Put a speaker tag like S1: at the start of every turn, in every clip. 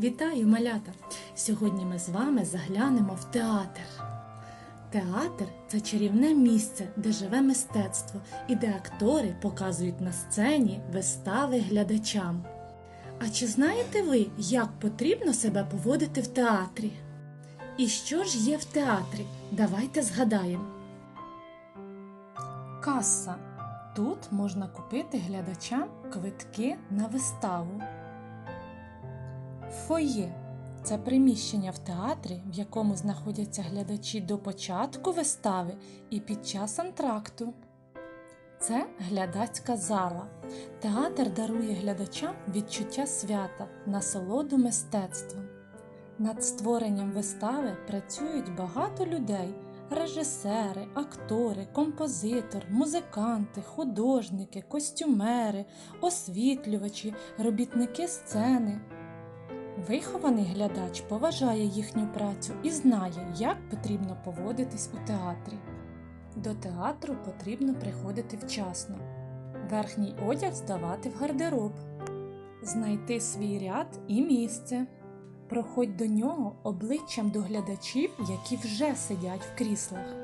S1: Вітаю, малята! Сьогодні ми з вами заглянемо в театр. Театр це чарівне місце, де живе мистецтво і де актори показують на сцені вистави глядачам. А чи знаєте ви, як потрібно себе поводити в театрі? І що ж є в театрі? Давайте згадаємо. Каса. Тут можна купити глядачам квитки на виставу. Фоє це приміщення в театрі, в якому знаходяться глядачі до початку вистави і під час антракту. Це глядацька зала. Театр дарує глядачам відчуття свята, насолоду мистецтвом. Над створенням вистави працюють багато людей: режисери, актори, композитор, музиканти, художники, костюмери, освітлювачі, робітники сцени. Вихований глядач поважає їхню працю і знає, як потрібно поводитись у театрі. До театру потрібно приходити вчасно, верхній одяг здавати в гардероб, знайти свій ряд і місце. Проходь до нього обличчям до глядачів, які вже сидять в кріслах.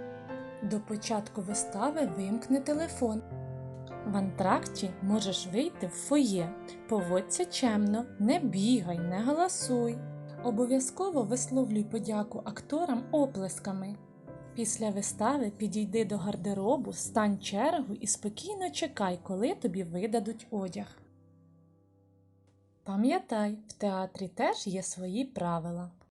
S1: До початку вистави вимкни телефон. В антракті можеш вийти в фоє. Поводься чемно, не бігай, не галасуй. Обов'язково висловлюй подяку акторам оплесками. Після вистави підійди до гардеробу, стань чергу і спокійно чекай, коли тобі видадуть одяг. Пам'ятай, в театрі теж є свої правила.